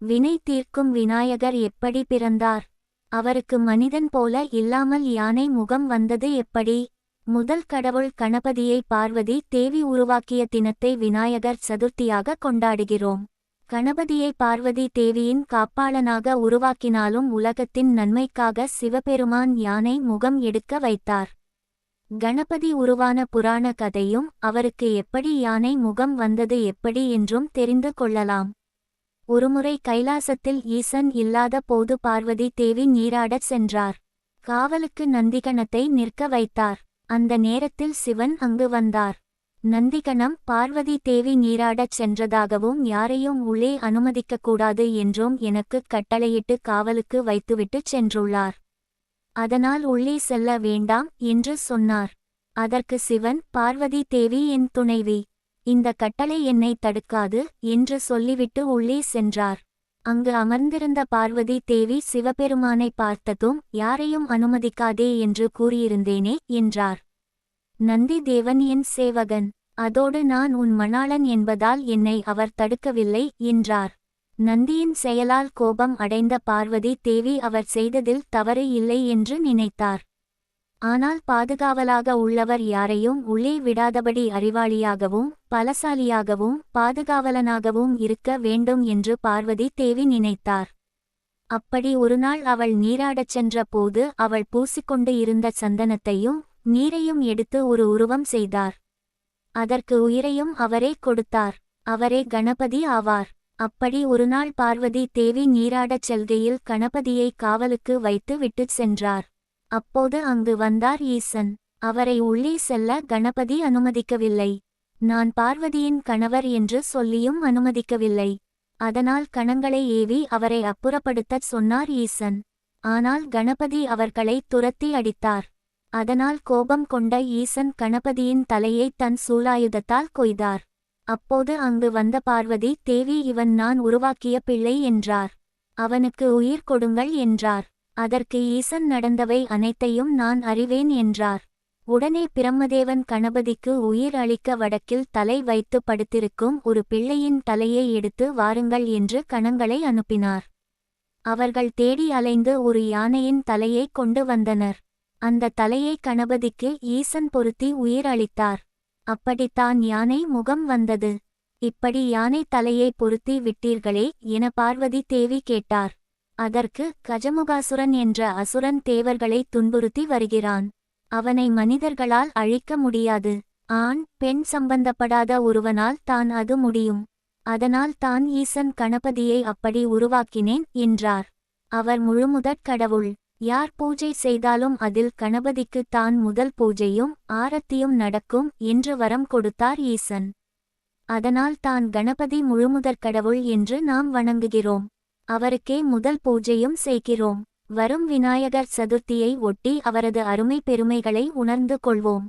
வினை தீர்க்கும் விநாயகர் எப்படி பிறந்தார்? அவருக்கு மனிதன் போல இல்லாமல் யானை முகம் வந்தது எப்படி? முதல் கடவுள் கணபதியை பார்வதி தேவி உருவாக்கிய தினத்தை விநாயகர் சதுர்த்தியாக கொண்டாடுகிறோம். கணபதியை பார்வதி தேவியின் காப்பாளனாக உருவாக்கினாலும் உலகத்தின் நன்மைக்காக சிவபெருமான் யானை முகம் எடுக்க வைத்தார். கணபதி உருவான புராண கதையும் அவருக்கு எப்படி யானை முகம் வந்தது எப்படி என்றும் தெரிந்து கொள்ளலாம். ஒருமுறை கைலாசத்தில் ஈசன் இல்லாத போது பார்வதி தேவி நீராடச் சென்றார். காவலுக்கு நந்திகணத்தை நிற்க வைத்தார். அந்த நேரத்தில் சிவன் அங்கு வந்தார். நந்திகணம் பார்வதி தேவி நீராடச் சென்றதாகவும் யாரையும் உள்ளே அனுமதிக்கக்கூடாது என்றும் எனக்குக் கட்டளையிட்டு காவலுக்கு வைத்துவிட்டுச் சென்றுள்ளார். அதனால் உள்ளே செல்ல வேண்டாம் என்று சொன்னார். அதற்கு சிவன் பார்வதி தேவி என் துணைவி இந்த கட்டளை என்னை தடுக்காது என்று சொல்லிவிட்டு உள்ளே சென்றார். அங்கு அமர்ந்திருந்த பார்வதி தேவி சிவபெருமானை பார்த்ததும் யாரையும் அனுமதிக்காதே என்று கூறியிருந்தேனே என்றார். நந்தி தேவன் என் சேவகன் அதோடு நான் உன் மணாளன் என்பதால் என்னை அவர் தடுக்கவில்லை என்றார். நந்தியின் செயலால் கோபம் அடைந்த பார்வதி தேவி அவர் செய்ததில் தவறு இல்லை என்று நினைத்தார். ஆனால் பாதுகாவலாக உள்ளவர் யாரையும் உள்ளே விடாதபடி அறிவாளியாகவும் பலசாலியாகவும் பாதுகாவலனாகவும் இருக்க வேண்டும் என்று பார்வதி தேவி நினைத்தார். அப்படி ஒருநாள் அவள் நீராடச் சென்ற போது அவள் பூசிக்கொண்டு இருந்த சந்தனத்தையும் நீரையும் எடுத்து ஒரு உருவம் செய்தார். அதற்கு உயிரையும் அவரே கொடுத்தார். அவரே கணபதி ஆவார். அப்படி ஒருநாள் பார்வதி தேவி நீராடச் செல்கையில் கணபதியை காவலுக்கு வைத்து விட்டுச் சென்றார். அப்போது அங்கு வந்தார் ஈசன். அவரை உள்ளே செல்ல கணபதி அனுமதிக்கவில்லை. நான் பார்வதியின் கணவர் என்று சொல்லியும் அனுமதிக்கவில்லை. அதனால் கணங்களை ஏவி அவரை அப்புறப்படுத்தச் சொன்னார் ஈசன். ஆனால் கணபதி அவர்களை துரத்தி அடித்தார். அதனால் கோபம் கொண்ட ஈசன் கணபதியின் தலையை தன் சூலாயுதத்தால் கொய்தார். அப்போது அங்கு வந்த பார்வதி தேவி இவன் நான் உருவாக்கிய பிள்ளை என்றார். அவனுக்கு உயிர் கொடுங்கள் என்றார். அதற்கு ஈசன் நடந்தவை அனைத்தையும் நான் அறிவேன் என்றார். உடனே பிரம்மதேவன் கணபதிக்கு உயிர் அளிக்க வடக்கில் தலை வைத்து படுத்திருக்கும் ஒரு பிள்ளையின் தலையை எடுத்து வாருங்கள் என்று கணங்களை அனுப்பினார். அவர்கள் தேடி அலைந்து ஒரு யானையின் தலையை கொண்டு வந்தனர். அந்த தலையை கணபதிக்கு ஈசன் பொருத்தி உயிர் அளித்தார். அப்படித்தான் யானை முகம் வந்தது. இப்படி யானை தலையை பொருத்தி விட்டீர்களே என பார்வதி தேவி கேட்டார். அதற்கு கஜமுகாசுரன் என்ற அசுரன் தேவர்களை துன்புறுத்தி வருகிறான். அவனை மனிதர்களால் அழிக்க முடியாது. ஆண் பெண் சம்பந்தப்படாத ஒருவனால் தான் அது முடியும். அதனால் தான் ஈசன் கணபதியை அப்படி உருவாக்கினேன் என்றார். அவர் முழுமுதற் கடவுள். யார் பூஜை செய்தாலும் அதில் கணபதிக்கு தான் முதல் பூஜையும் ஆரத்தியும் நடக்கும் என்று வரம் கொடுத்தார் ஈசன். அதனால் தான் கணபதி முழுமுதற் கடவுள் என்று நாம் வணங்குகிறோம். அவருக்கே முதல் பூஜையும் செய்கிறோம். வரும் விநாயகர் சதுர்த்தியை ஒட்டி அவரது அருமை பெருமைகளை உணர்ந்து கொள்வோம்.